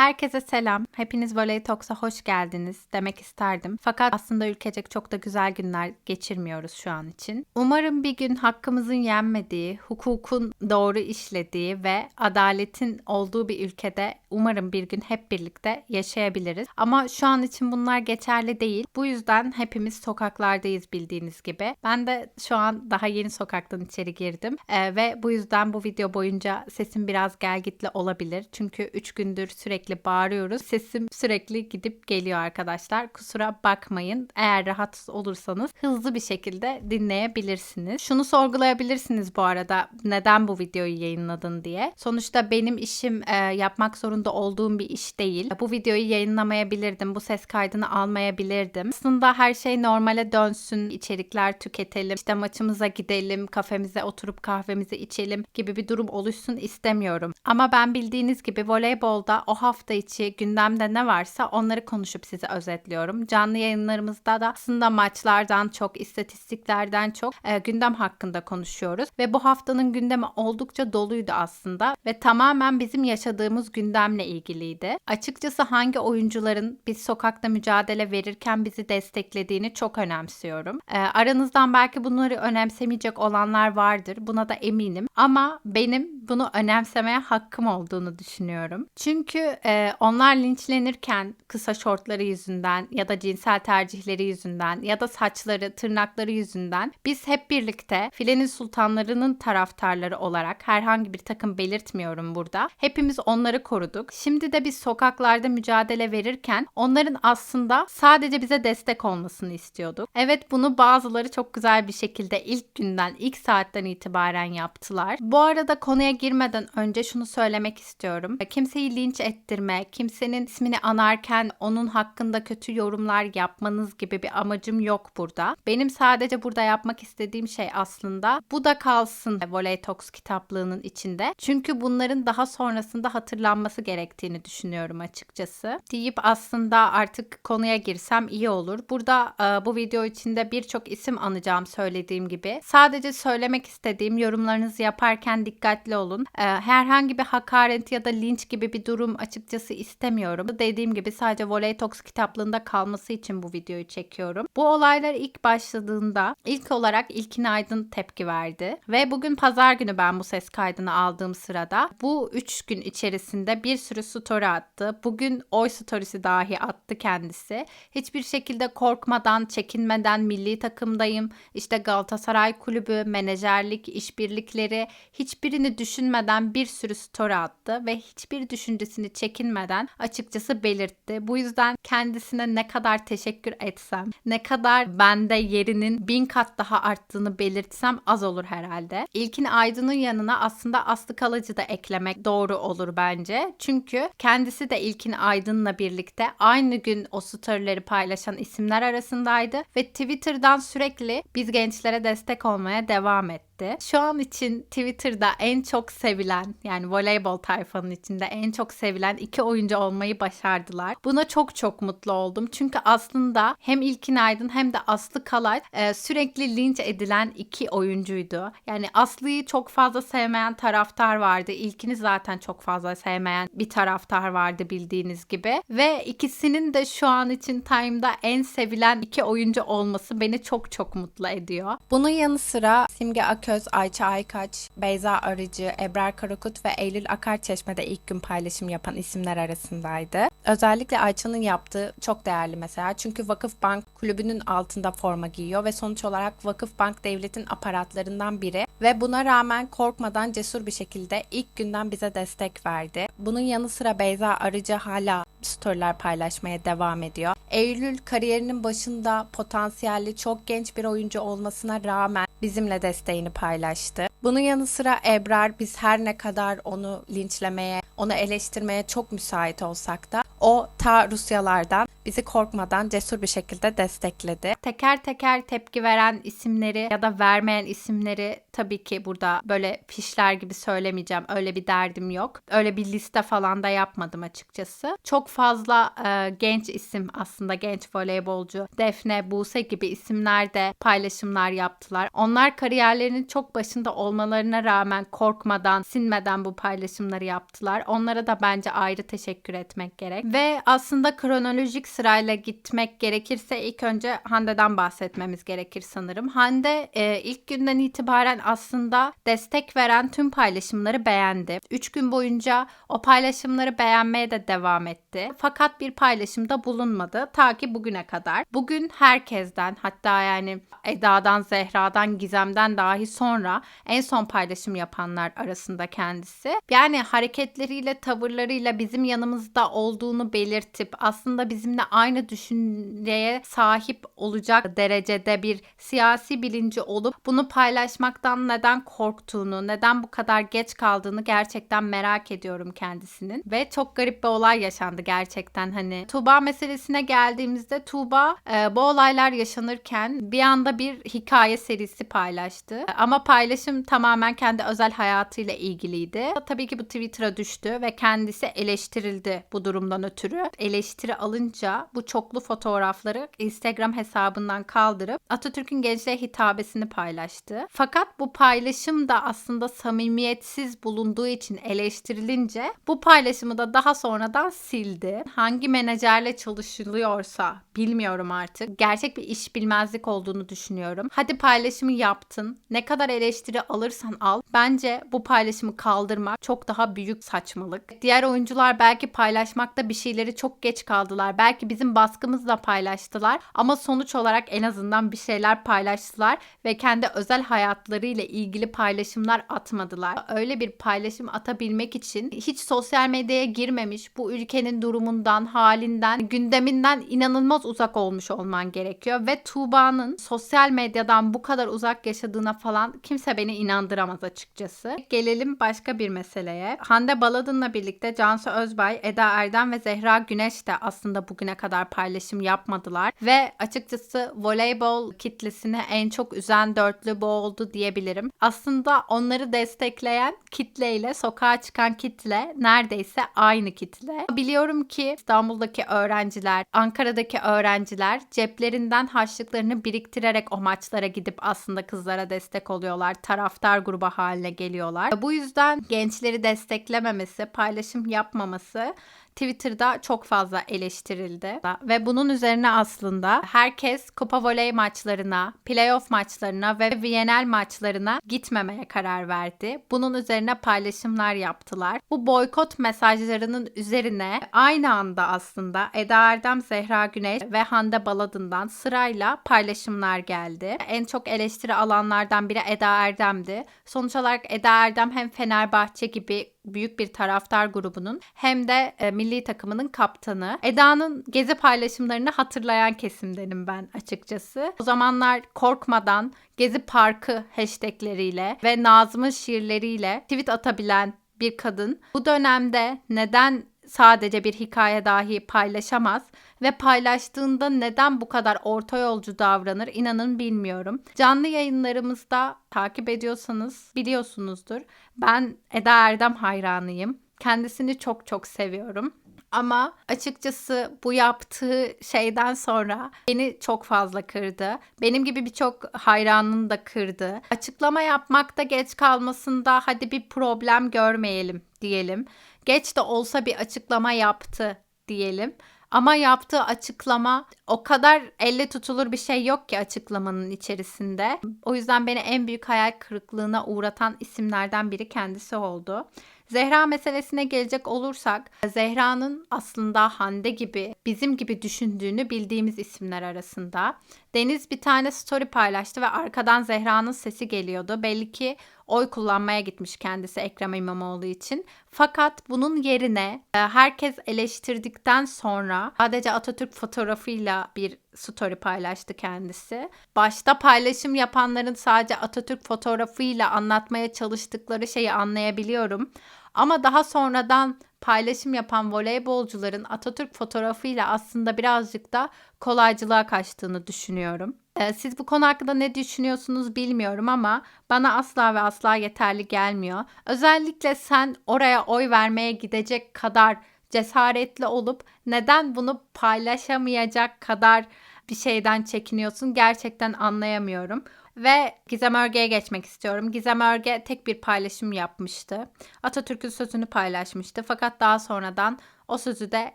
Herkese selam. Hepiniz Voley Talks'a hoş geldiniz demek isterdim. Fakat aslında ülkecek çok da güzel günler geçirmiyoruz şu an için. Umarım bir gün hakkımızın yenmediği, hukukun doğru işlediği ve adaletin olduğu bir ülkede umarım bir gün hep birlikte yaşayabiliriz. Ama şu an için bunlar geçerli değil. Bu yüzden hepimiz sokaklardayız bildiğiniz gibi. Ben de şu an daha yeni sokaktan içeri girdim. Ee, ve bu yüzden bu video boyunca sesim biraz gelgitli olabilir. Çünkü 3 gündür sürekli bağırıyoruz. Sesim sürekli gidip geliyor arkadaşlar. Kusura bakmayın. Eğer rahatsız olursanız hızlı bir şekilde dinleyebilirsiniz. Şunu sorgulayabilirsiniz bu arada neden bu videoyu yayınladın diye. Sonuçta benim işim e, yapmak zorunda olduğum bir iş değil. Bu videoyu yayınlamayabilirdim. Bu ses kaydını almayabilirdim. Aslında her şey normale dönsün. içerikler tüketelim. İşte maçımıza gidelim. Kafemize oturup kahvemizi içelim gibi bir durum oluşsun istemiyorum. Ama ben bildiğiniz gibi voleybolda o hafta içi gündemde ne varsa onları konuşup size özetliyorum. Canlı yayınlarımızda da aslında maçlardan çok, istatistiklerden çok e, gündem hakkında konuşuyoruz. Ve bu haftanın gündemi oldukça doluydu aslında. Ve tamamen bizim yaşadığımız gündemle ilgiliydi. Açıkçası hangi oyuncuların biz sokakta mücadele verirken bizi desteklediğini çok önemsiyorum. E, aranızdan belki bunları önemsemeyecek olanlar vardır. Buna da eminim. Ama benim bunu önemsemeye hakkım olduğunu düşünüyorum. Çünkü e, onlar linçlenirken kısa şortları yüzünden ya da cinsel tercihleri yüzünden ya da saçları, tırnakları yüzünden biz hep birlikte filenin sultanlarının taraftarları olarak herhangi bir takım belirtmiyorum burada. Hepimiz onları koruduk. Şimdi de biz sokaklarda mücadele verirken onların aslında sadece bize destek olmasını istiyorduk. Evet bunu bazıları çok güzel bir şekilde ilk günden, ilk saatten itibaren yaptılar. Bu arada konuya girmeden önce şunu söylemek istiyorum. Kimseyi linç ettirme, kimsenin ismini anarken onun hakkında kötü yorumlar yapmanız gibi bir amacım yok burada. Benim sadece burada yapmak istediğim şey aslında bu da kalsın Voley Talks kitaplığının içinde. Çünkü bunların daha sonrasında hatırlanması gerektiğini düşünüyorum açıkçası. Deyip aslında artık konuya girsem iyi olur. Burada e, bu video içinde birçok isim anacağım söylediğim gibi. Sadece söylemek istediğim yorumlarınızı yaparken dikkatli olun. E, herhangi bir hakaret ya da linç gibi bir durum açıkçası istemiyorum. Dediğim gibi sadece Voley Talks kitaplığında kalması için bu videoyu çekiyorum. Bu olaylar ilk başladığında ilk olarak İlkin Aydın tepki verdi. Ve bugün pazar günü ben bu ses kaydını aldığım sırada bu 3 gün içerisinde bir sürü story attı. Bugün oy storiesi dahi attı kendisi. Hiçbir şekilde korkmadan, çekinmeden milli takımdayım. İşte Galatasaray kulübü, menajerlik, işbirlikleri hiçbirini düşünmeden bir sürü story attı ve hiçbir düşüncesini çekinmeden açıkçası belirtti. Bu yüzden kendisine ne kadar teşekkür etsem, ne kadar bende yerinin bin kat daha arttığını belirtsem az olur herhalde. İlkin Aydın'ın yanına aslında Aslı Kalıcı da eklemek doğru olur bence. Çünkü kendisi de İlkin Aydın'la birlikte aynı gün o storyleri paylaşan isimler arasındaydı ve Twitter'dan sürekli biz gençlere destek olmaya devam etti etti. Şu an için Twitter'da en çok sevilen yani voleybol tayfanın içinde en çok sevilen iki oyuncu olmayı başardılar. Buna çok çok mutlu oldum. Çünkü aslında hem İlkin Aydın hem de Aslı Kalay e, sürekli linç edilen iki oyuncuydu. Yani Aslı'yı çok fazla sevmeyen taraftar vardı. İlkini zaten çok fazla sevmeyen bir taraftar vardı bildiğiniz gibi. Ve ikisinin de şu an için Time'da en sevilen iki oyuncu olması beni çok çok mutlu ediyor. Bunun yanı sıra Simge Akö Köz, Ayça Aykaç, Beyza Arıcı, Ebrar Karakut ve Eylül Akarçeşme'de ilk gün paylaşım yapan isimler arasındaydı. Özellikle Ayça'nın yaptığı çok değerli mesela. Çünkü Vakıf Bank kulübünün altında forma giyiyor ve sonuç olarak Vakıf Bank devletin aparatlarından biri ve buna rağmen korkmadan cesur bir şekilde ilk günden bize destek verdi. Bunun yanı sıra Beyza Arıcı hala storyler paylaşmaya devam ediyor. Eylül kariyerinin başında potansiyelli çok genç bir oyuncu olmasına rağmen bizimle desteğini paylaştı. Bunun yanı sıra Ebrar biz her ne kadar onu linçlemeye, onu eleştirmeye çok müsait olsak da o ta Rusyalardan bizi korkmadan cesur bir şekilde destekledi. Teker teker tepki veren isimleri ya da vermeyen isimleri tabii ki burada böyle fişler gibi söylemeyeceğim. Öyle bir derdim yok. Öyle bir liste falan da yapmadım açıkçası. Çok fazla e, genç isim aslında genç voleybolcu Defne, Buse gibi isimler de paylaşımlar yaptılar. Onlar kariyerlerinin çok başında olmalarına rağmen korkmadan, sinmeden bu paylaşımları yaptılar. Onlara da bence ayrı teşekkür etmek gerek. Ve aslında kronolojik sırayla gitmek gerekirse ilk önce Hande'den bahsetmemiz gerekir sanırım. Hande e, ilk günden itibaren aslında destek veren tüm paylaşımları beğendi. 3 gün boyunca o paylaşımları beğenmeye de devam etti. Fakat bir paylaşımda bulunmadı ta ki bugüne kadar. Bugün herkesten hatta yani Eda'dan, Zehra'dan, Gizem'den dahi sonra en son paylaşım yapanlar arasında kendisi. Yani hareketleriyle, tavırlarıyla bizim yanımızda olduğunu belirtip aslında bizimle aynı düşünceye sahip olacak derecede bir siyasi bilinci olup bunu paylaşmaktan neden korktuğunu, neden bu kadar geç kaldığını gerçekten merak ediyorum kendisinin. Ve çok garip bir olay yaşandı gerçekten hani. Tuğba meselesine geldiğimizde Tuğba e, bu olaylar yaşanırken bir anda bir hikaye serisi paylaştı. Ama paylaşım tamamen kendi özel hayatıyla ilgiliydi. Tabii ki bu Twitter'a düştü ve kendisi eleştirildi bu durumdan ötürü. Eleştiri alınca bu çoklu fotoğrafları Instagram hesabından kaldırıp Atatürk'ün gençliğe hitabesini paylaştı. Fakat bu paylaşım da aslında samimiyetsiz bulunduğu için eleştirilince bu paylaşımı da daha sonradan sildi. Hangi menajerle çalışılıyorsa bilmiyorum artık. Gerçek bir iş bilmezlik olduğunu düşünüyorum. Hadi paylaşımı yaptın. Ne kadar eleştiri alırsan al. Bence bu paylaşımı kaldırmak çok daha büyük saçmalık. Diğer oyuncular belki paylaşmakta bir şeyleri çok geç kaldılar. Belki bizim baskımızla paylaştılar ama sonuç olarak en azından bir şeyler paylaştılar ve kendi özel hayatlarıyla ilgili paylaşımlar atmadılar. Öyle bir paylaşım atabilmek için hiç sosyal medyaya girmemiş, bu ülkenin durumundan, halinden, gündeminden inanılmaz uzak olmuş olman gerekiyor ve Tuğba'nın sosyal medyadan bu kadar uzak yaşadığına falan kimse beni inandıramaz açıkçası. Gelelim başka bir meseleye. Hande Baladın'la birlikte Cansu Özbay, Eda Erdem ve Zehra Güneş de aslında bugüne kadar paylaşım yapmadılar ve açıkçası voleybol kitlesini en çok üzen dörtlü bu oldu diyebilirim. Aslında onları destekleyen kitleyle sokağa çıkan kitle neredeyse aynı kitle. Biliyorum ki İstanbul'daki öğrenciler, Ankara'daki öğrenciler ceplerinden harçlıklarını biriktirerek o maçlara gidip aslında kızlara destek oluyorlar. Taraftar grubu haline geliyorlar. Bu yüzden gençleri desteklememesi, paylaşım yapmaması Twitter'da çok fazla eleştirildi ve bunun üzerine aslında herkes kupa voley maçlarına, playoff maçlarına ve VNL maçlarına gitmemeye karar verdi. Bunun üzerine paylaşımlar yaptılar. Bu boykot mesajlarının üzerine aynı anda aslında Eda Erdem, Zehra Güneş ve Hande Baladın'dan sırayla paylaşımlar geldi. En çok eleştiri alanlardan biri Eda Erdem'di. Sonuç olarak Eda Erdem hem Fenerbahçe gibi büyük bir taraftar grubunun hem de e, milli takımının kaptanı. Eda'nın gezi paylaşımlarını hatırlayan kesimdenim ben açıkçası. O zamanlar korkmadan Gezi Parkı hashtagleriyle ve Nazım'ın şiirleriyle tweet atabilen bir kadın bu dönemde neden sadece bir hikaye dahi paylaşamaz ve paylaştığında neden bu kadar orta yolcu davranır inanın bilmiyorum. Canlı yayınlarımızda takip ediyorsanız biliyorsunuzdur. Ben Eda Erdem hayranıyım. Kendisini çok çok seviyorum. Ama açıkçası bu yaptığı şeyden sonra beni çok fazla kırdı. Benim gibi birçok hayranını da kırdı. Açıklama yapmakta geç kalmasında hadi bir problem görmeyelim diyelim. Geç de olsa bir açıklama yaptı diyelim. Ama yaptığı açıklama o kadar elle tutulur bir şey yok ki açıklamanın içerisinde. O yüzden beni en büyük hayal kırıklığına uğratan isimlerden biri kendisi oldu. Zehra meselesine gelecek olursak Zehra'nın aslında Hande gibi bizim gibi düşündüğünü bildiğimiz isimler arasında. Deniz bir tane story paylaştı ve arkadan Zehra'nın sesi geliyordu. Belli ki oy kullanmaya gitmiş kendisi Ekrem İmamoğlu için. Fakat bunun yerine e, herkes eleştirdikten sonra sadece Atatürk fotoğrafıyla bir story paylaştı kendisi. Başta paylaşım yapanların sadece Atatürk fotoğrafıyla anlatmaya çalıştıkları şeyi anlayabiliyorum. Ama daha sonradan paylaşım yapan voleybolcuların Atatürk fotoğrafıyla aslında birazcık da kolaycılığa kaçtığını düşünüyorum. Ee, Siz bu konu hakkında ne düşünüyorsunuz bilmiyorum ama bana asla ve asla yeterli gelmiyor. Özellikle sen oraya oy vermeye gidecek kadar cesaretli olup neden bunu paylaşamayacak kadar bir şeyden çekiniyorsun gerçekten anlayamıyorum. Ve Gizem Örge'ye geçmek istiyorum. Gizem Örge tek bir paylaşım yapmıştı. Atatürk'ün sözünü paylaşmıştı. Fakat daha sonradan o sözü de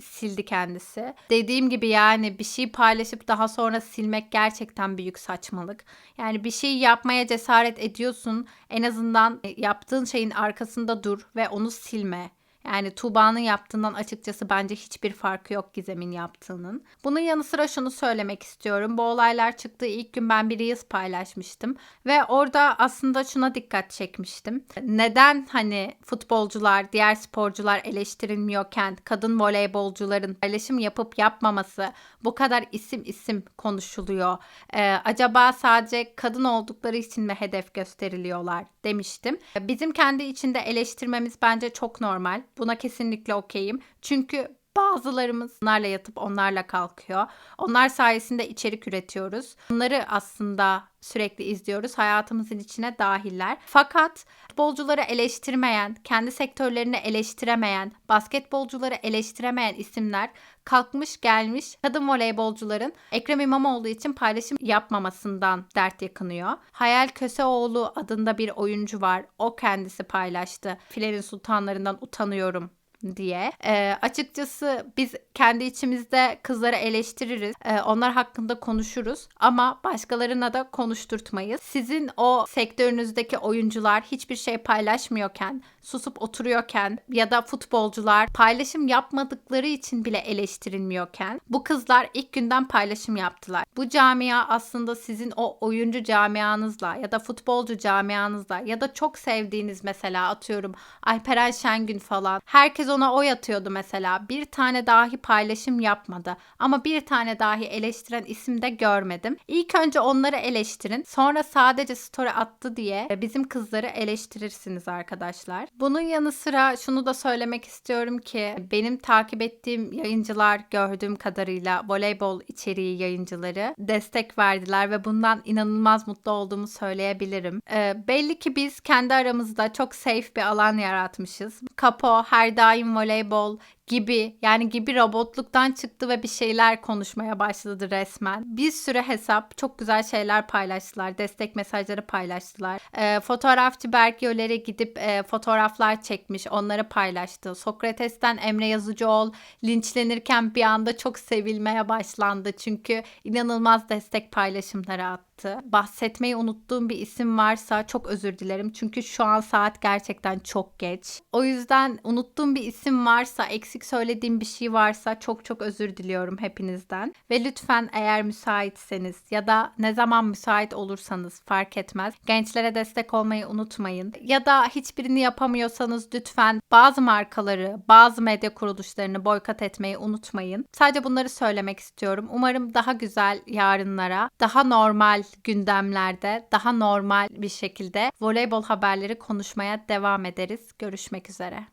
sildi kendisi. Dediğim gibi yani bir şey paylaşıp daha sonra silmek gerçekten büyük saçmalık. Yani bir şey yapmaya cesaret ediyorsun. En azından yaptığın şeyin arkasında dur ve onu silme. Yani Tuğba'nın yaptığından açıkçası bence hiçbir farkı yok Gizem'in yaptığının. Bunun yanı sıra şunu söylemek istiyorum. Bu olaylar çıktığı ilk gün ben bir Reels paylaşmıştım. Ve orada aslında şuna dikkat çekmiştim. Neden hani futbolcular, diğer sporcular eleştirilmiyorken kadın voleybolcuların paylaşım yapıp yapmaması bu kadar isim isim konuşuluyor. Ee, acaba sadece kadın oldukları için mi hedef gösteriliyorlar demiştim. Bizim kendi içinde eleştirmemiz bence çok normal. Buna kesinlikle okeyim. Çünkü bazılarımız onlarla yatıp onlarla kalkıyor. Onlar sayesinde içerik üretiyoruz. Bunları aslında sürekli izliyoruz. Hayatımızın içine dahiller. Fakat futbolcuları eleştirmeyen, kendi sektörlerini eleştiremeyen, basketbolcuları eleştiremeyen isimler kalkmış gelmiş kadın voleybolcuların Ekrem İmamoğlu için paylaşım yapmamasından dert yakınıyor. Hayal Köseoğlu adında bir oyuncu var. O kendisi paylaştı. Filenin sultanlarından utanıyorum diye. Ee, açıkçası biz kendi içimizde kızları eleştiririz. Ee, onlar hakkında konuşuruz ama başkalarına da konuşturtmayız. Sizin o sektörünüzdeki oyuncular hiçbir şey paylaşmıyorken, susup oturuyorken ya da futbolcular paylaşım yapmadıkları için bile eleştirilmiyorken bu kızlar ilk günden paylaşım yaptılar. Bu camia aslında sizin o oyuncu camianızla ya da futbolcu camianızla ya da çok sevdiğiniz mesela atıyorum Alperen Şengün falan herkes ona oy atıyordu mesela. Bir tane dahi paylaşım yapmadı. Ama bir tane dahi eleştiren isim de görmedim. İlk önce onları eleştirin. Sonra sadece story attı diye bizim kızları eleştirirsiniz arkadaşlar. Bunun yanı sıra şunu da söylemek istiyorum ki benim takip ettiğim yayıncılar gördüğüm kadarıyla voleybol içeriği yayıncıları destek verdiler ve bundan inanılmaz mutlu olduğumu söyleyebilirim. Ee, belli ki biz kendi aramızda çok safe bir alan yaratmışız. Kapo her daim voleybol gibi yani gibi robotluktan çıktı ve bir şeyler konuşmaya başladı resmen. Bir sürü hesap çok güzel şeyler paylaştılar. Destek mesajları paylaştılar. E, fotoğrafçı Berk Yöler'e gidip e, fotoğraflar çekmiş. Onları paylaştı. Sokrates'ten Emre Yazıcıoğlu linçlenirken bir anda çok sevilmeye başlandı. Çünkü inanılmaz destek paylaşımları attı. Bahsetmeyi unuttuğum bir isim varsa çok özür dilerim. Çünkü şu an saat gerçekten çok geç. O yüzden unuttuğum bir isim varsa, eksik söylediğim bir şey varsa çok çok özür diliyorum hepinizden. Ve lütfen eğer müsaitseniz ya da ne zaman müsait olursanız fark etmez. Gençlere destek olmayı unutmayın. Ya da hiçbirini yapamıyorsanız lütfen bazı markaları, bazı medya kuruluşlarını boykot etmeyi unutmayın. Sadece bunları söylemek istiyorum. Umarım daha güzel yarınlara, daha normal gündemlerde, daha normal bir şekilde voleybol haberleri konuşmaya devam ederiz. Görüşmek üzere.